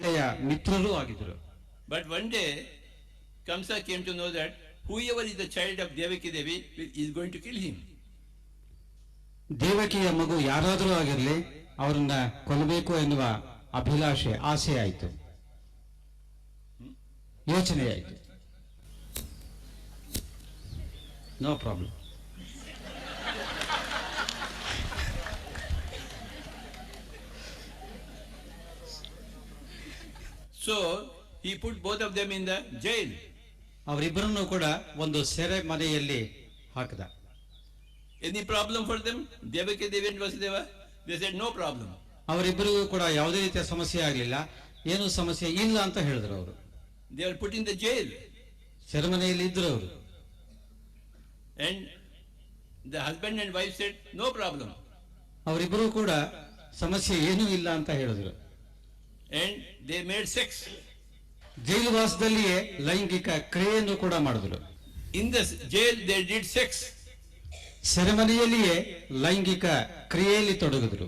ಮಿತ್ರರೂ ಆಗಿದ್ರು but one day Kamsa came to know that whoever is the child of Devaki Devi is going to kill him ದೇವಕಿಯ ಮಗು ಯಾರಾದರೂ ಆಗಿರಲಿ ಅವರನ್ನ ಕೊಲ್ಲಬೇಕು ಎನ್ನುವ ಅಭಿಲಾಷೆ ಆಸೆ ಆಯಿತು. ಯೋಚನೆ ಆಯಿತು no problem so he put both of them in the jail ಅವರಿಬ್ಬರನ್ನು ಕೂಡ ಒಂದು ಸೆರೆ ಮನೆಯಲ್ಲಿ ಹಾಕಿದ. Any problem for them Devakke ದೇವೇನ್ Vasudeva? This is no problem ಅವರಿಬ್ಬರಿಗೂ ಕೂಡ ಯಾವುದೇ ರೀತಿಯ ಸಮಸ್ಯೆ ಆಗಲಿಲ್ಲ. ಏನು ಸಮಸ್ಯೆ ಇಲ್ಲ ಅಂತ ಹೇಳಿದ್ರು ಅವರು. They are put in the jail ಸೆರೆಮನೆಯಲ್ಲಿ ಇದ್ರು ಅವರು. And the husband and wife said no problem ಅವರಿಬ್ಬರು ಕೂಡ ಸಮಸ್ಯೆ ಏನೂ ಇಲ್ಲ ಅಂತ ಹೇಳಿದ್ರು. ಅಂಡ್ ದೇ ಮೇಡ್ ಸೆಕ್ಸ್ ಜೈಲುವಾಸದಲ್ಲಿಯೇ ಲೈಂಗಿಕ ಕ್ರಿಯೆಯನ್ನು ಕೂಡ ಮಾಡಿದ್ರು. In the jail they did sex ಸೆರೆಮನೆಯಲ್ಲಿಯೇ ಲೈಂಗಿಕ ಕ್ರಿಯೆಯಲ್ಲಿ ತೊಡಗಿದ್ರು.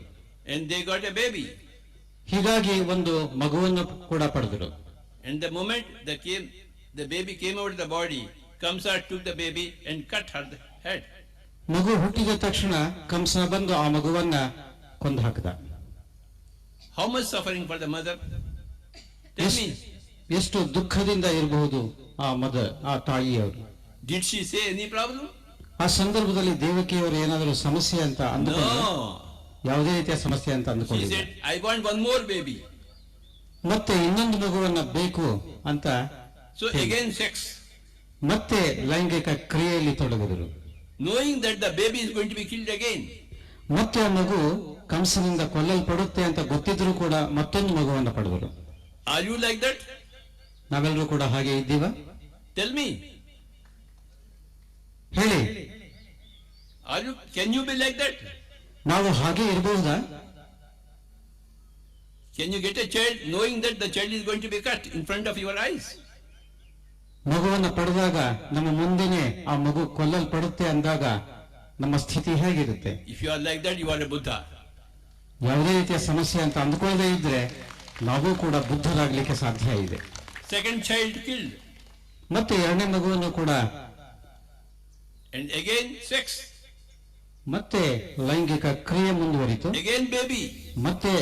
And they got a baby ಹೀಗಾಗಿ ಒಂದು ಮಗುವನ್ನು ಕೂಡ ಪಡೆದರು. And the moment the came the baby came out the body comes are to the baby and cut her the head ಮಗು ಹುಟ್ಟಿದ ತಕ್ಷಣ ಕಂಸ ಬಂದು ಆ ಮಗುವನ್ನ ಕೊಂದು ಹಾಕಿದ. How much suffering for the mother ಎಷ್ಟು ದುಃಖದಿಂದ ಇರಬಹುದು ಆ ಮದರ್ ಆ ತಾಯಿಯವರು? Did she say any problem ಆ ಸಂದರ್ಭದಲ್ಲಿ ದೇವಕಿಯವರು ಏನಾದರೂ ಸಮಸ್ಯೆ ಅಂತ ಅಂದುಕೊಂಡು ಯಾವುದೇ ರೀತಿಯ ಸಮಸ್ಯೆ ಅಂತ ಅಂದುಕೊಂಡಿದ್ದೆ I want one more baby ಮತ್ತೆ ಇನ್ನೊಂದು ಮಗುವನ್ನ ಬೇಕು ಅಂತ ಸೊ ಅಗೇನ್ ಸೆಕ್ಸ್ ಮತ್ತೆ ಲೈಂಗಿಕ ಕ್ರಿಯೆಯಲ್ಲಿ ತೊಡಗಿದರು. Knowing that the baby is going to be killed again ಮತ್ತೆ ಆ ಮಗು ಕಂಸನಿಂದ ಕೊಲ್ಲಲ್ಪಡುತ್ತೆ ಅಂತ ಗೊತ್ತಿದ್ರು ಕೂಡ ಮತ್ತೊಂದು ಮಗುವನ್ನು ಪಡೆದರು ಆರ್ ಯು ಲೈಕ್ ದಟ್ ನಾವೆಲ್ಲರೂ ಕೂಡ ಹಾಗೆ ಇದ್ದೀವಾ? ಟೆಲ್ ಮೀ ಹೇಳಿ. Are you can you be like that ನಾವು ಹಾಗೆ ಇರಬಹುದಾ? Can you get a child knowing that the child is going to be cut in front of your eyes ಮಗುವನ್ನು ಪಡೆದಾಗ ನಮ್ಮ ಮುಂದೆನೆ ಆ ಮಗು ಕೊಲ್ಲಲ್ಪಡುತ್ತೆ ಅಂದಾಗ ನಮ್ಮ ಸ್ಥಿತಿ ಹೇಗಿರುತ್ತೆ? If you are like that you are a Buddha ಯಾವುದೇ ರೀತಿಯ ಸಮಸ್ಯೆ ಅಂತ ಅಂದ್ಕೊಳ್ಳದೆ ಇದ್ರೆ ನಾವು ಕೂಡ ಬುದ್ಧರಾಗ್ಲಿಕ್ಕೆ ಸಾಧ್ಯ ಇದೆ. ಸೆಕೆಂಡ್ ಚೈಲ್ಡ್ ಕಿಲ್ ಮತ್ತೆ ಎರಡನೇ ಮಗುವನ್ನು ಕೂಡ ಅಂಡ್ again ಸೆಕ್ಸ್ ಮತ್ತೆ ಲೈಂಗಿಕ ಕ್ರಿಯೆ ಮುಂದುವರಿತು. ಅಗೇನ್ ಬೇಬಿ ಮತ್ತೆ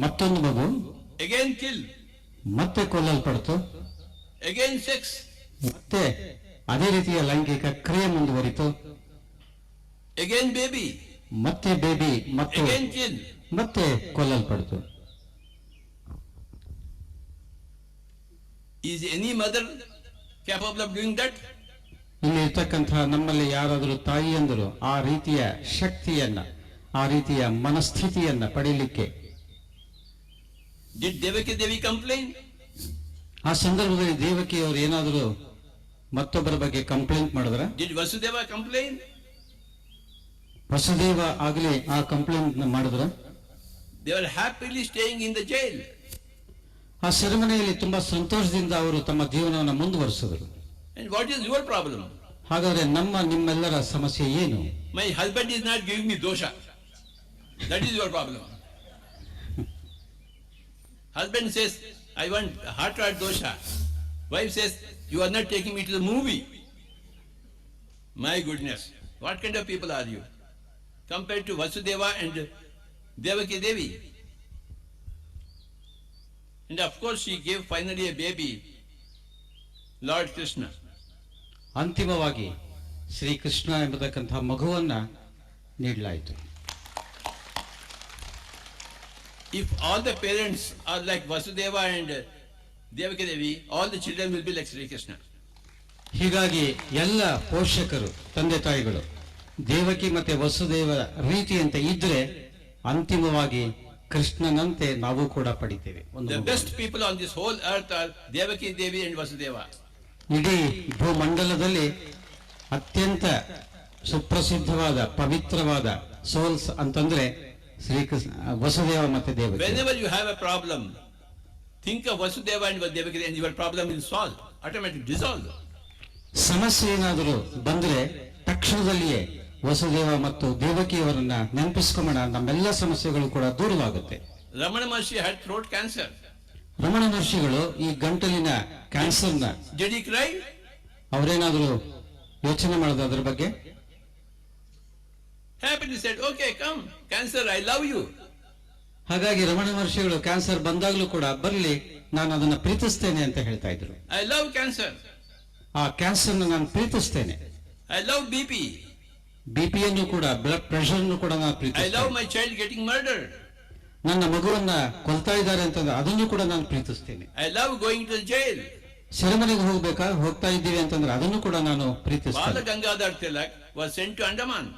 ಮತ್ತೊಂದು ಮಗು. ಅಗೇನ್ ಕಿಲ್ ಮತ್ತೆ ಕೊಲ್ಲಲ್ಪಡ್ತು. ಅಗೇನ್ ಸೆಕ್ಸ್ ಮತ್ತೆ ಅದೇ ರೀತಿಯ ಲೈಂಗಿಕ ಕ್ರಿಯೆ ಮುಂದುವರಿತು. Again baby. ಮತ್ತೆ ಬೇಬಿ ಮತ್ತು Again kill. ಮತ್ತೆ ಕೊಲ್ಲಲ್ಪಡ್ತು Is any mother capable of doing that? ಇಲ್ಲಿ ಇರ್ತಕ್ಕಂತಹ ನಮ್ಮಲ್ಲಿ ಯಾರಾದರೂ ತಾಯಿಯಂದರು ಆ ರೀತಿಯ ಶಕ್ತಿಯನ್ನ ಆ ರೀತಿಯ ಮನಸ್ಥಿತಿಯನ್ನ ಪಡೀಲಿಕ್ಕೆ Did Devaki Devi complain? ಆ ಸಂದರ್ಭದಲ್ಲಿ ದೇವಕಿಯವರು ಏನಾದರೂ ಮತ್ತೊಬ್ಬರ ಬಗ್ಗೆ ಕಂಪ್ಲೇಂಟ್ ಮಾಡಿದ್ರೆ Did Vasudeva complain? ವಸುದೇವ ಆಗಲಿ ಆ ಕಂಪ್ಲೇಂಟ್ ಮಾಡಿದ್ರು. They are happily staying in the jail ಆ ಸೆರೆಮನೆಯಲ್ಲಿ ತುಂಬಾ ಸಂತೋಷದಿಂದ ಅವರು ತಮ್ಮ ಜೀವನವನ್ನು ಮುಂದುವರಿಸಿದರು. And what is your problem ಹಾಗಾದ್ರೆ ನಮ್ಮ ನಿಮ್ಮೆಲ್ಲರ ಸಮಸ್ಯೆ ಏನು? My husband is not giving me dosa that is your problem husband says I want hot hot dosa wife says you are not taking me to the movie my goodness what kind of people are you compare to Vasudeva and Devaki Devi and of course she gave finally a baby, Lord Krishna. ಅಂತಿಮವಾಗಿ ಶ್ರೀಕೃಷ್ಣ ಎಂಬತಕ್ಕಂಥ ಮಗುವನ್ನು ನೀಡಲಾಯಿತು. If all the parents are like Vasudeva and Devaki Devi all the children will be like Sri Krishna ಹೀಗಾಗಿ ಎಲ್ಲ ಪೋಷಕರು ತಂದೆ ತಾಯಿಗಳು ದೇವಕಿ ಮತ್ತೆ ವಸುದೇವರ ರೀತಿಯಂತೆ ಇದ್ರೆ ಅಂತಿಮವಾಗಿ ಕೃಷ್ಣನಂತೆ ನಾವು ಕೂಡ ಪಡಿತೇವೆ. Best people on this whole earth are Devaki Devi and Vasudeva ಇಡೀ ಭೂಮಂಡಲದಲ್ಲಿ ಅತ್ಯಂತ ಸುಪ್ರಸಿದ್ಧವಾದ ಪವಿತ್ರವಾದ ಸೋಲ್ಸ್ ಅಂತಂದ್ರೆ ಶ್ರೀಕೃಷ್ಣ ವಸುದೇವ ಮತ್ತೆ ದೇವ when you have a problem think of Vasudeva and Devaki and your problem is solve automatic dissolve ಸಮಸ್ಯೆ ಏನಾದರೂ ಬಂದ್ರೆ ತಕ್ಷಣದಲ್ಲಿಯೇ ವಸುದೇವ ಮತ್ತು ದೇವಕಿಯವರನ್ನ ನೆನಪಿಸ್ಕೊಂಬೋಣ. ನಮ್ಮೆಲ್ಲ ಸಮಸ್ಯೆಗಳು ಕೂಡ ದೂರವಾಗುತ್ತೆ. Ramana Maharshi had throat cancer Ramana ಮಹರ್ಷಿಗಳು ಈ ಗಂಟಲಿನ ಕ್ಯಾನ್ಸರ್ನ ಡಿಡ್ ಅವರೇನಾದರೂ ಯೋಚನೆ ಮಾಡೋದು ಅದ್ರ ಬಗ್ಗೆ? Happy okay come cancer I love you ಹಾಗಾಗಿ ರಮಣ ಮಹರ್ಷಿಗಳು ಕ್ಯಾನ್ಸರ್ ಬಂದಾಗಲೂ ಕೂಡ ಬರಲಿ ನಾನು ಅದನ್ನ ಪ್ರೀತಿಸ್ತೇನೆ ಅಂತ ಹೇಳ್ತಾ ಇದ್ರು. ಐ ಲವ್ ಕ್ಯಾನ್ಸರ್ ಆ ಕ್ಯಾನ್ಸರ್ ನಾನು ಪ್ರೀತಿಸ್ತೇನೆ. I love B P B ಪಿಯನ್ನು ಕೂಡ ಬ್ಲಡ್ ಪ್ರೆಷರ್ ಕೂಡ ನಾನು ಪ್ರೀತಿಸ್ತೀನಿ I love my child getting murder ನನ್ನ ಮಗುವನ್ನ ಕೊಲ್ತಾ ಇದ್ದಾರೆ ಅಂತಂದ್ರೆ ಅದನ್ನು ಕೂಡ ನಾನು ಪ್ರೀತಿಸ್ತೀನಿ. I love going to jail ಸೆರೆಮನೆಗೆ ಹೋಗ್ಬೇಕಾ ಹೋಗ್ತಾ ಇದ್ದೀವಿ ಅಂತಂದ್ರೆ ಅದನ್ನು ಕೂಡ ನಾನು ಪ್ರೀತಿಸ್ತೇನೆ. Balagangadhar Tilak was sent to Andaman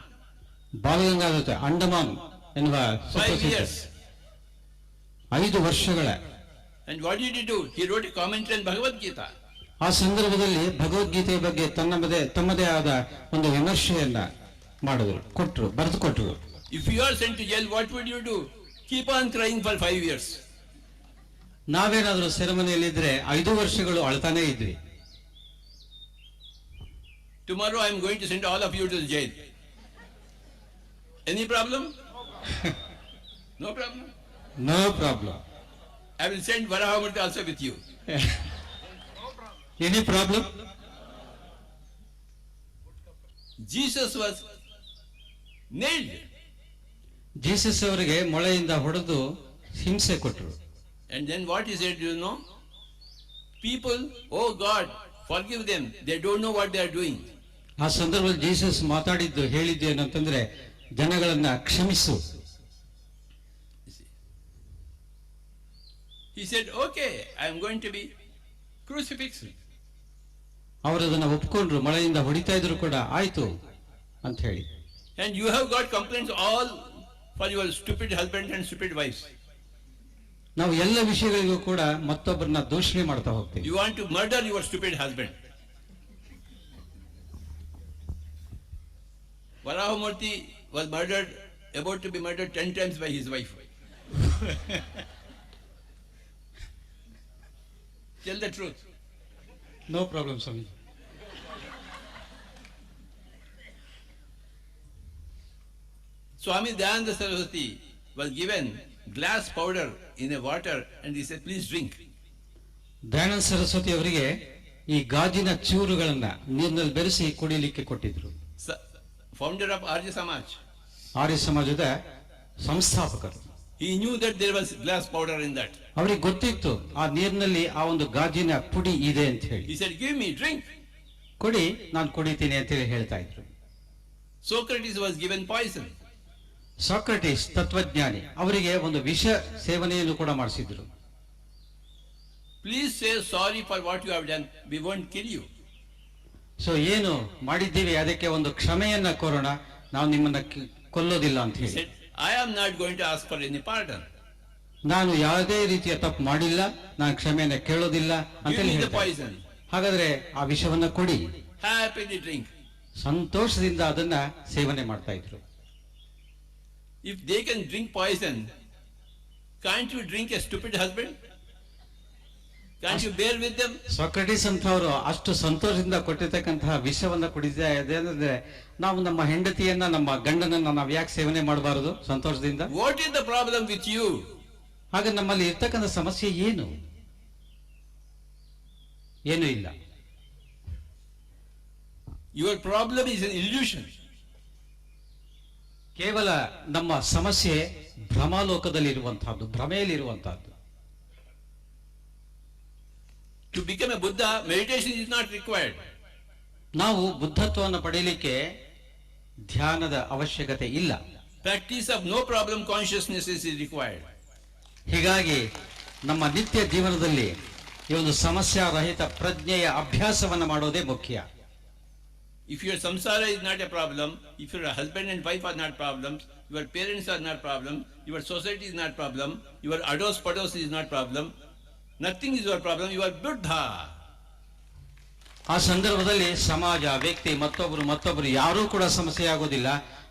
Balagangadhar Andaman ಎನ್ನುವ ಐದು ವರ್ಷಗಳ. And what did you do he wrote commentary on Bhagavad Gita ಆ ಸಂದರ್ಭದಲ್ಲಿ ಭಗವದ್ಗೀತೆಯ ಬಗ್ಗೆ ತನ್ನದೇ ತಮ್ಮದೇ ಆದ ಒಂದು ವಿಮರ್ಶೆಯನ್ನ ಮಾಡಿದ್ರು ಕೊಟ್ಟರು ಬರೆದು ಕೊಟ್ಟರು. If you are sent to jail what would you do keep on crying for 5 years ನಾವೇನಾದರೂ ಸೆರೆಮನೆಯಲ್ಲಿದ್ದರೆ ಐದು ವರ್ಷಗಳು ಅಳತಾನೆ ಇದ್ವಿ. Tomorrow I am going to send all of you to jail any problem no problem no problem I will send Varahamurthy also with you any problem Jesus was nailed Jesus ಅವರಿಗೆ ಮೊಳೆಯಿಂದ ಹೊಡೆದು ಹಿಂಸೆ ಕೊಟ್ಟರು. And then what is it you know people oh God forgive them they don't know what they are doing ಆ ಸಂದರ್ಭದಲ್ಲಿ Jesus ಮಾತಾಡಿದ್ದು ಹೇಳಿದ್ದು ಏನಂತಂದ್ರೆ ಜನಗಳನ್ನ ಕ್ಷಮಿಸು. He said okay I am going to be crucifix ಅವರು ಅದನ್ನು ಒಪ್ಪಿಕೊಂಡರು ಮಳೆಯಿಂದ ಹೊಡಿತಾ ಇದ್ರು ಕೂಡ ಆಯ್ತು ಅಂತ ಹೇಳಿ. And you have got complaints all for your stupid husband and stupid wives. ನಾವು ಎಲ್ಲ ವಿಷಯಗಳಿಗೂ ಕೂಡ ಮತ್ತೊಬ್ಬರನ್ನ ದೂಷಣೆ ಮಾಡ್ತಾ ಹೋಗ್ತೀವಿ You want to murder your stupid husband. Varahamurti was murdered, about to be murdered ten times by his wife. Tell the truth. No problem Swami Swami Dayanand Saraswati was given glass powder in a water and is a please drink Dayanand Saraswati ಅವರಿಗೆ ಈ ಗಾಜಿನ ಚೂರುಗಳನ್ನ ನೀರಿನಲ್ಲಿ ಬೆರೆಸಿ ಕುಡಿಲಿಕ್ಕೆ ಕೊಟ್ಟಿದ್ರು. Founder of Arya Samaj Arya ಸಮಾಜದ ಸಂಸ್ಥಾಪಕರು. He knew that there was glass powder in that ಅವರಿಗೆ ಗೊತ್ತಿತ್ತು ಆ ನೀರಿನಲ್ಲಿ ಆ ಒಂದು ಗಾಜಿನ ಪುಡಿ ಇದೆ ಅಂತ ಹೇಳಿ. He said give me drink ಕೊಡಿ ನಾನು ಕುಡಿತೀನಿ ಅಂತ ಹೇಳಿ ಹೇಳ್ತಾ ಇದ್ರು. Socrates was given poison Socrates ತತ್ವಜ್ಞಾನಿ ಅವರಿಗೆ ಒಂದು ವಿಷ ಸೇವನೆಯನ್ನು ಕೂಡ ಮಾಡಿಸಿದ್ರು. Please say sorry for what you have done we want kill you so ಏನು ಮಾಡಿದ್ದೀವಿ ಅದಕ್ಕೆ ಒಂದು ಕ್ಷಮೆಯನ್ನ ಕೋರೋಣ ನಾವು ನಿಮ್ಮನ್ನ ಕೊಲ್ಲೋದಿಲ್ಲ ಅಂತ ಹೇಳಿ. I am not going to ask for any pardon ನಾನು ಯಾವುದೇ ರೀತಿಯ ತಪ್ಪು ಮಾಡಿಲ್ಲ ನಾನು ಕ್ಷಮೆಯನ್ನ ಕೇಳೋದಿಲ್ಲ ಅಂತ ಹೇಳಿ ಪಾಯ್ಸನ್ ಹಾಗಾದ್ರೆ ಆ ವಿಷವನ್ನ ಕೊಡಿ. ಹ್ಯಾಪಿ ಡ್ರಿಂಕ್ ಸಂತೋಷದಿಂದ ಅದನ್ನ ಸೇವನೆ ಮಾಡ್ತಾ ಇದ್ರು. If they can drink poison, can't you drink a stupid husband? Can't you bear with them? Socrates ಅಂತವರು ಅಷ್ಟು ಸಂತೋಷದಿಂದ ಕೊಟ್ಟಿರ್ತಕ್ಕಂತಹ ವಿಷವನ್ನ ಕುಡಿತಾ ಇದೆ ಅಂದ್ರೆ ನಾವು ನಮ್ಮ ಹೆಂಡತಿಯನ್ನ ನಮ್ಮ ಗಂಡನನ್ನ ನಾವು ಯಾಕೆ ಸೇವನೆ ಮಾಡಬಾರದು ಸಂತೋಷದಿಂದ What is the problem with you? ಹಾಗ ನಮ್ಮಲ್ಲಿ ಇರ್ತಕ್ಕಂಥ ಸಮಸ್ಯೆ Yenu Yenu ಇಲ್ಲ Your problem is an illusion. ಕೇವಲ ನಮ್ಮ ಸಮಸ್ಯೆ ಭ್ರಮಾಲೋಕದಲ್ಲಿ ಇರುವಂತಹದ್ದು ಭ್ರಮೆಯಲ್ಲಿ ಇರುವಂತಹದ್ದು to become a Buddha meditation is not required ನಾವು ಬುದ್ಧತ್ವವನ್ನು ಪಡೆಯಲಿಕ್ಕೆ ಧ್ಯಾನದ ಅವಶ್ಯಕತೆ ಇಲ್ಲ. Practice of no problem consciousness is required ಹೀಗಾಗಿ ನಮ್ಮ ನಿತ್ಯ ಜೀವನದಲ್ಲಿ ಈ ಒಂದು ಸಮಸ್ಯಾ ರಹಿತ ಪ್ರಜ್ಞೆಯ ಅಭ್ಯಾಸವನ್ನು ಮಾಡೋದೇ ಮುಖ್ಯ. If your samsara is not a problem, if your husband and wife are not problems, your parents are not problem, your society is not problem, your ados pados is not problem, nothing is your problem, you are Buddha. ಆ ಸಂದರ್ಭದಲ್ಲಿ ಸಮಾಜ ವ್ಯಕ್ತಿ ಮತ್ತೊಬ್ಬರು ಮತ್ತೊಬ್ಬರು ಯಾರೂ ಕೂಡ ಸಮಸ್ಯೆ ಆಗೋದಿಲ್ಲ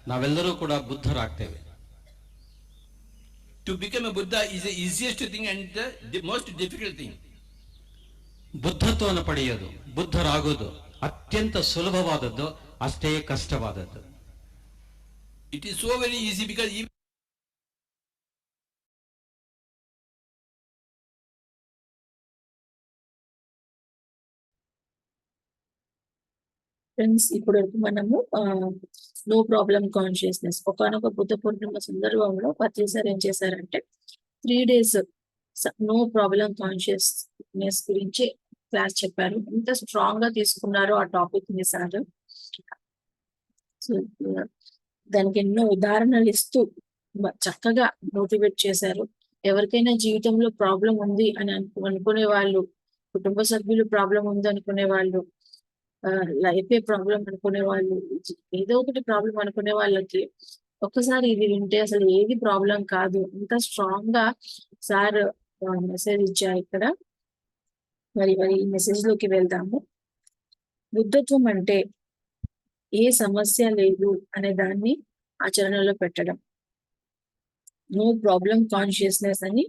ನಾವೆಲ್ಲರೂ ಕೂಡ ಬುದ್ಧರಾಗ್ತೇವೆ to become a Buddha is the easiest thing and the difficult most difficult thing. ಬುದ್ಧತ್ವವನ್ನು ಪಡೆಯೋದು ಬುದ್ಧರಾಗೋದು ಅತ್ಯಂತ ಸುಲಭವಾದದ್ದು ಅಷ್ಟೇ ಕಷ್ಟವಾದದ್ದು it is so very easy because ಈ ఫ్రెండ్స్ ఇప్పుడు మనము నో ప్రాబ్లం కాన్షియస్నెస్ ఒకనొక బుద్ధ పూర్ణిమ సందర్భంలో పత్రిసార్ ఏం చేశారంటే three days no problem consciousness గురించి క్లాస్ చెప్పారు. ఎంత స్ట్రాంగ్గా తీసుకున్నారో ఆ టాపిక్ని సార్. దానికి ఎన్నో ఉదాహరణలు ఇస్తూ చక్కగా మోటివేట్ చేశారు. ఎవరికైనా జీవితంలో ప్రాబ్లం ఉంది అని అనుకునే వాళ్ళు కుటుంబ సభ్యులు ప్రాబ్లం ఉంది అనుకునే వాళ్ళు లైఫే ప్రాబ్లం అనుకునే వాళ్ళు ఏదో ఒకటి ప్రాబ్లం అనుకునే వాళ్ళకి ఒక్కసారి ఇది వింటే అసలు ఏది ప్రాబ్లం కాదు. ఇంత స్ట్రాంగ్గా సార్ మెసేజ్ ఇచ్చారు ఇక్కడ. మరి మరి ఈ మెసేజ్లోకి వెళ్దాము. బుద్ధత్వం అంటే ఏ సమస్య లేదు అనే దాన్ని ఆచరణలో పెట్టడం. నో ప్రాబ్లం కాన్షియస్నెస్ అని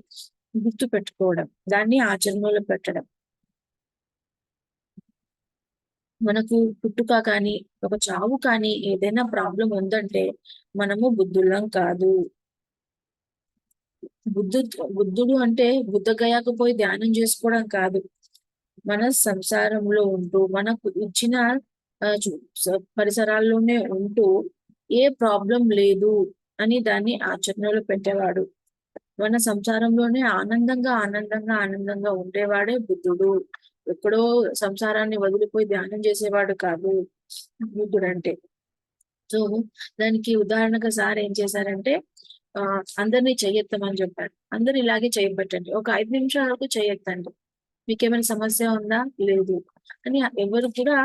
గుర్తు పెట్టుకోవడం దాన్ని ఆచరణలో పెట్టడం. మనకు పుట్టుక కానీ ఒక చావు కానీ ఏదైనా ప్రాబ్లం ఉందంటే మనము బుద్ధులం కాదు. బుద్ధు బుద్ధుడు అంటే బుద్ధ గయాకు పోయి ధ్యానం చేసుకోవడం కాదు. మన సంసారంలో ఉంటూ మనకు ఇచ్చిన పరిసరాల్లోనే ఉంటూ ఏ ప్రాబ్లం లేదు అని దాన్ని ఆచరణలో పెట్టేవాడు. మన సంసారంలోనే ఆనందంగా ఆనందంగా ఆనందంగా ఉండేవాడే బుద్ధుడు. ఎక్కడో సంసారాన్ని వదిలిపోయి ధ్యానం చేసేవాడు కాదు బుద్ధుడు అంటే. సో దానికి ఉదాహరణగా సార్ ఏం చేశారంటే ఆ అందరినీ చేయెత్తమని చెప్పారు. అందరు ఇలాగే చేయబెట్టండి. ఒక ఐదు నిమిషాల వరకు చేయెత్తండి మీకేమైనా సమస్య ఉందా? లేదు. అని ఎవరు కూడా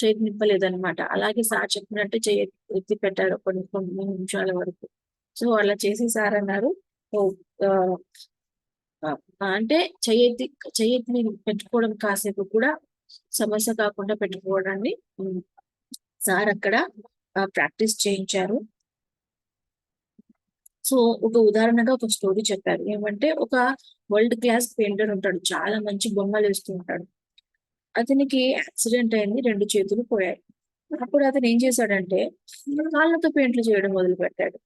చేతి నింపలేదు అనమాట అలాగే సార్ చెప్పినట్టు చేయి ఎత్తి పెట్టారు కొన్ని కొన్ని నిమిషాల వరకు. సో అలా చేసి సార్ అన్నారు. అంటే చెయ్యెత్తి చెయ్యెత్తి పెట్టుకోవడం కాసేపు కూడా సమస్య కాకుండా పెట్టుకోవడాన్ని సార్ అక్కడ ప్రాక్టీస్ చేయించారు. సో ఒక ఉదాహరణగా ఒక స్టోరీ చెప్పారు. ఏమంటే ఒక వరల్డ్ క్లాస్ పెయింటర్ ఉంటాడు. చాలా మంచి బొమ్మలు వేస్తూ ఉంటాడు. అతనికి యాక్సిడెంట్ అయింది. రెండు చేతులు పోయాయి. అప్పుడు అతను ఏం చేశాడంటే కాళ్ళతో పెయింట్లు చేయడం మొదలు పెట్టాడు.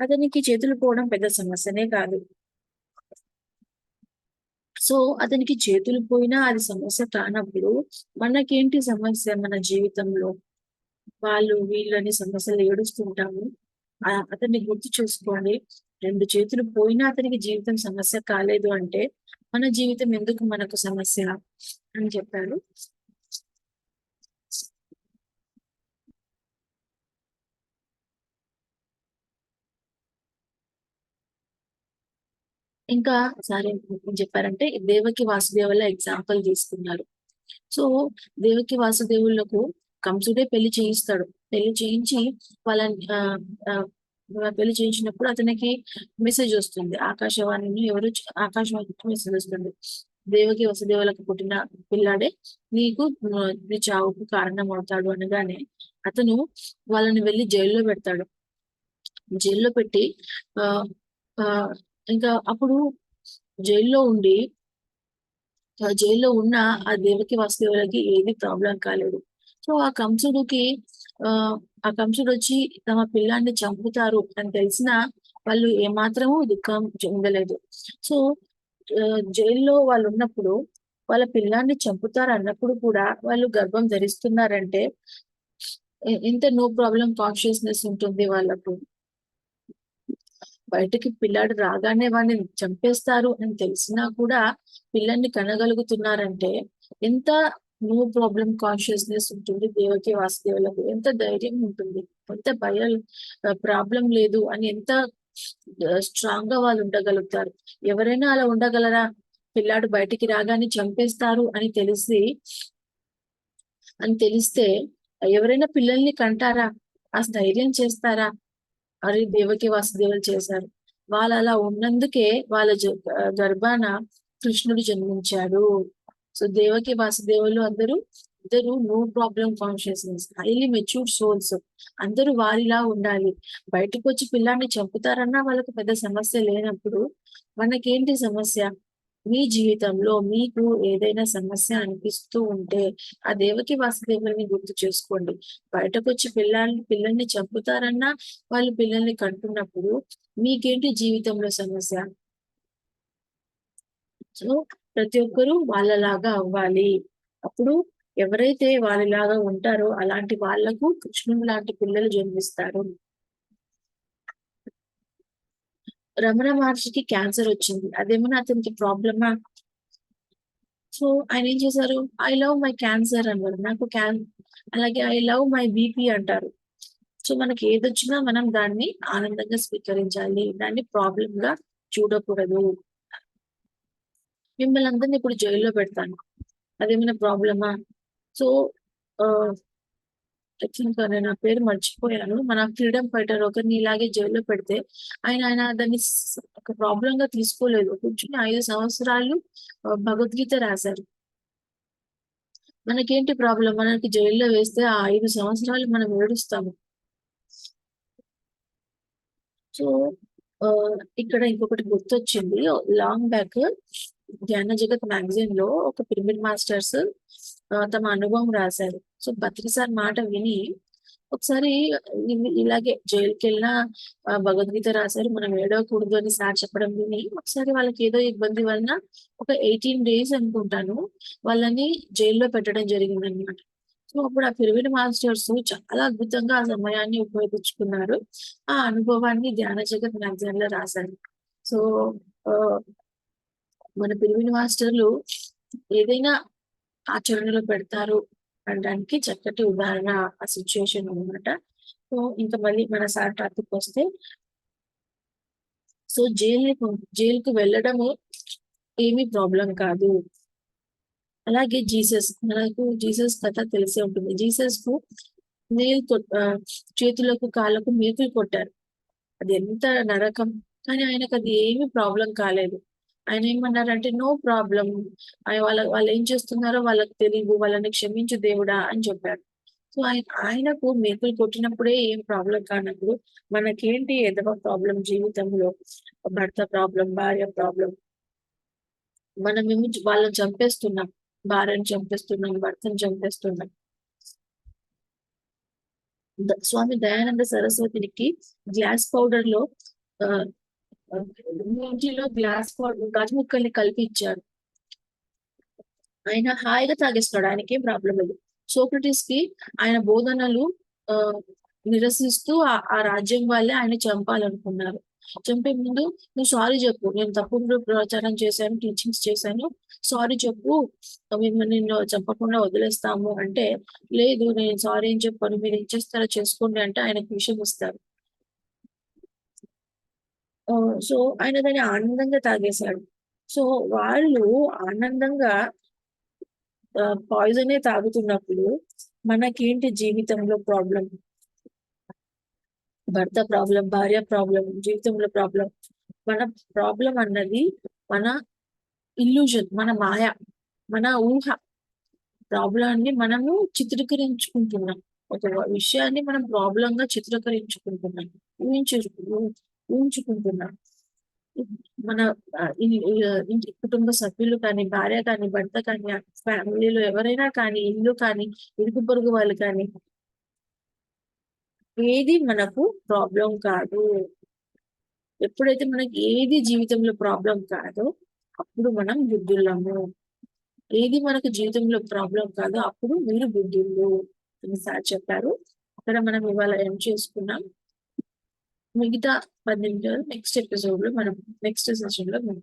అతనికి చేతులు పోవడం పెద్ద సమస్యనే కాదు. సో అతనికి చేతులు పోయినా అది సమస్య కానప్పుడు మనకేంటి సమస్య మన జీవితంలో? వాళ్ళు వీళ్ళని సమస్యలు ఏడుస్తుంటాము. అతన్ని గుర్తు చూసుకోండి. రెండు చేతులు పోయినా అతనికి జీవితం సమస్య కాలేదు అంటే మన జీవితం ఎందుకు మనకు సమస్య అని చెప్పారు. ఇంకా సరే ఏం చెప్పారంటే దేవకి వాసుదేవుల ఎగ్జాంపుల్ తీసుకున్నారు. సో దేవకి వాసుదేవులకు కంసుడే పెళ్ళి చేయిస్తాడు. పెళ్ళి చేయించి వాళ్ళని ఆ, పెళ్ళి చేయించినప్పుడు అతనికి మెసేజ్ వస్తుంది. ఆకాశవాణిని ఎవరు ఆకాశవాణికి మెసేజ్ వస్తుంది. దేవకి వసుదేవులకు పుట్టిన పిల్లాడే నీకు నీ చావుకు కారణం అవుతాడు అనగానే అతను వాళ్ళని వెళ్ళి జైల్లో పెడతాడు. జైల్లో పెట్టి ఆ ఇంకా అప్పుడు జైల్లో ఉండి జైల్లో ఉన్న ఆ దేవకి వాసుదేవులకి ఏది ప్రాబ్లం కాలేదు. సో ఆ కంసుడికి ఆ ఆ కంసుడు వచ్చి తమ పిల్లాన్ని చంపుతారు అని తెలిసినా వాళ్ళు ఏమాత్రము దుఃఖం చెందలేదు. సో జైల్లో వాళ్ళు ఉన్నప్పుడు వాళ్ళ పిల్లాన్ని చంపుతారు అన్నప్పుడు కూడా వాళ్ళు గర్భం ధరిస్తున్నారంటే ఇంత నో ప్రాబ్లం కాన్షియస్నెస్ ఉంటుంది వాళ్ళకు. బయటకి పిల్లాడు రాగానే వాడిని చంపేస్తారు అని తెలిసినా కూడా పిల్లల్ని కనగలుగుతున్నారంటే ఎంత నో ప్రాబ్లం కాన్షియస్నెస్ ఉంటుంది దేవకి వాసుదేవులకు ఎంత ధైర్యం ఉంటుంది ఎంత భయం ప్రాబ్లం లేదు అని ఎంత స్ట్రాంగ్గా వాళ్ళు ఉండగలుగుతారు. ఎవరైనా అలా ఉండగలరా? పిల్లాడు బయటికి రాగానే చంపేస్తారు అని తెలిసి అని తెలిస్తే ఎవరైనా పిల్లల్ని కంటారా? ఆ ధైర్యం చేస్తారా? అది దేవకి వాసుదేవులు చేశారు. వాళ్ళు అలా ఉన్నందుకే వాళ్ళ గర్భాన కృష్ణుడు జన్మించాడు. సో దేవకి వాసుదేవులు అందరూ ఇద్దరు no problem consciousness highly matured souls అందరూ వారిలా ఉండాలి. బయటకు వచ్చి పిల్లాన్ని చంపుతారన్నా వాళ్ళకి పెద్ద సమస్య లేనప్పుడు మనకేంటి సమస్య? మీ జీవితంలో మీకు ఏదైనా సమస్య అనిపిస్తూ ఉంటే ఆ దేవకి వాసుదేవుల్ని గుర్తు చేసుకోండి. బయటకు వచ్చి పిల్లల్ని పిల్లల్ని చంపుతారన్నా వాళ్ళు పిల్లల్ని కంటున్నప్పుడు మీకేంటి జీవితంలో సమస్య? సో ప్రతి ఒక్కరూ వాళ్ళలాగా అవ్వాలి. అప్పుడు ఎవరైతే వాళ్ళలాగా ఉంటారో అలాంటి వాళ్ళకు కృష్ణుడు లాంటి పిల్లలు జన్మిస్తారు. రమణ మహర్షికి క్యాన్సర్ వచ్చింది. అదేమన్నా అతనికి ప్రాబ్లమా సో ఆయన ఏం చేశారు? ఐ లవ్ మై క్యాన్సర్ అన్నారు. నాకు క్యాన్ అలాగే ఐ లవ్ మై బీపీ అంటారు. సో మనకి ఏదొచ్చినా మనం దాన్ని ఆనందంగా స్వీకరించాలి. దాన్ని ప్రాబ్లం గా చూడకూడదు. మిమ్మల్ని అందరినీ ఇప్పుడు జైల్లో పెడతాను. అదేమైనా ప్రాబ్లమా? సో థింక్ నేను నా పేరు మర్చిపోయాను. మన ఫ్రీడమ్ ఫైటర్ ఒకరిని ఇలాగే జైల్లో పెడితే ఆయన ఆయన దాన్ని ఒక ప్రాబ్లం గా తీసుకోలేదు. కూర్చుని ఐదు సంవత్సరాలు భగవద్గీత రాశారు. మనకేంటి ప్రాబ్లం? మనకి జైల్లో వేస్తే ఆ ఐదు సంవత్సరాలు మనం ఏడుస్తాము. సో ఇక్కడ ఇంకొకటి గుర్తొచ్చింది. లాంగ్ బ్యాక్ ధ్యాన జగత్ మ్యాగజైన్లో ఒక పిరమిడ్ మాస్టర్స్ తమ అనుభవం రాశారు. సో బత్రి సార్ మాట విని ఒకసారి ఇలాగే జైలుకి వెళ్ళినా భగవద్గీత రాశారు. మనం ఏడవకూడదు అని సార్ చెప్పడం విని ఒకసారి వాళ్ళకి ఏదో ఇబ్బంది వలన ఒక ఎయిటీన్ డేస్ అనుకుంటాను వాళ్ళని జైల్లో పెట్టడం జరిగింది అనమాట సో అప్పుడు ఆ పిరమిడ్ మాస్టర్స్ చాలా అద్భుతంగా ఆ సమయాన్ని ఉపయోగించుకున్నారు. ఆ అనుభవాన్ని ధ్యాన జగత్ మ్యాగజైన్లో రాశారు. సో మన పిలివిని మాస్టర్లు ఏదైనా ఆచరణలో పెడతారు అనడానికి చక్కటి ఉదాహరణ ఆ సిచ్యుయేషన్ అన్నమాట సో ఇంకా మళ్ళీ మన సార్ టాపిక్ వస్తే సో జైలు జైలుకు వెళ్ళడము ఏమీ ప్రాబ్లం కాదు. అలాగే జీసస్ మనకు జీసస్ కథ తెలిసే ఉంటుంది. జీసస్కు నీళ్ళు చేతులకు కాళ్ళకు మేకులు కొట్టారు. అది ఎంత నరకం. కానీ ఆయనకు అది ఏమీ ప్రాబ్లం కాలేదు. ఆయన ఏమన్నారంటే నో ప్రాబ్లం వాళ్ళ వాళ్ళు ఏం చేస్తున్నారో వాళ్ళకి తెలియదు వాళ్ళని క్షమించు దేవుడా అని చెప్పాడు. సో ఆయన ఆయనకు మేకులు కొట్టినప్పుడే ఏం ప్రాబ్లం కానప్పుడు మనకేంటి ఎదవ ప్రాబ్లం జీవితంలో? భర్త ప్రాబ్లం భార్య ప్రాబ్లం. మనమేమో వాళ్ళని చంపేస్తున్నాం. భార్యను చంపేస్తున్నాం భర్తను చంపేస్తున్నాం. స్వామి దయానంద సరస్వతికి గ్లాస్ పౌడర్లో నీటిలో గ్లాస్ పౌడర్ గాజు ముక్కల్ని కలిపి ఇచ్చారు ఆయన హాయిగా తాగేస్తున్నాడు ఏం ప్రాబ్లం లేదు. సోక్రటీస్కి ఆయన బోధనలు ఆ నిరసిస్తూ ఆ- ఆ రాజ్యం వాళ్ళే ఆయన చంపాలనుకున్నారు. చంపే ముందు నువ్వు సారీ చెప్పు నేను తప్పుడు ప్రచారం చేశాను టీచింగ్స్ చేశాను. సారీ చెప్పు మిమ్మల్ని చంపకుండా వదిలేస్తాము అంటే లేదు నేను సారీ అని చెప్పాను మీరు ఏం చేస్తారో చేసుకోండి అంటే ఆయనకు విషయం ఇస్తారు సో ఆయన దాన్ని ఆనందంగా తాగేశాడు. సో వాళ్ళు ఆనందంగా పాయిజనే తాగుతున్నప్పుడు మనకేంటి జీవితంలో ప్రాబ్లం? భర్త ప్రాబ్లం భార్య ప్రాబ్లం జీవితంలో ప్రాబ్లం. మన ప్రాబ్లం అన్నది మన ఇల్యూజన్ మన మాయ మన ఊహ. ప్రాబ్లాన్ని మనము చిత్రీకరించుకుంటున్నాం. ఒక విషయాన్ని మనం ప్రాబ్లంగా చిత్రీకరించుకుంటున్నాం. ఊహించు ఊహించుకుంటున్నాం. మన ఇంటి కుటుంబ సభ్యులు కానీ భార్య కానీ భర్త కానీ ఫ్యామిలీలో ఎవరైనా కానీ ఇల్లు కానీ ఇరుగు పొరుగు వాళ్ళు కానీ ఏది మనకు ప్రాబ్లం కాదు. ఎప్పుడైతే మనకి ఏది జీవితంలో ప్రాబ్లం కాదో అప్పుడు మనం బుద్ధులము ఏది మనకు జీవితంలో ప్రాబ్లం కాదో అప్పుడు మీరు బుద్ధులు అని సార్ చెప్పారు. అక్కడ మనం ఇవాళ ఏం చేసుకున్నాం? మిగతా పది నిమిషాలు నెక్స్ట్ ఎపిసోడ్లో మనం నెక్స్ట్ సెషన్లో మనం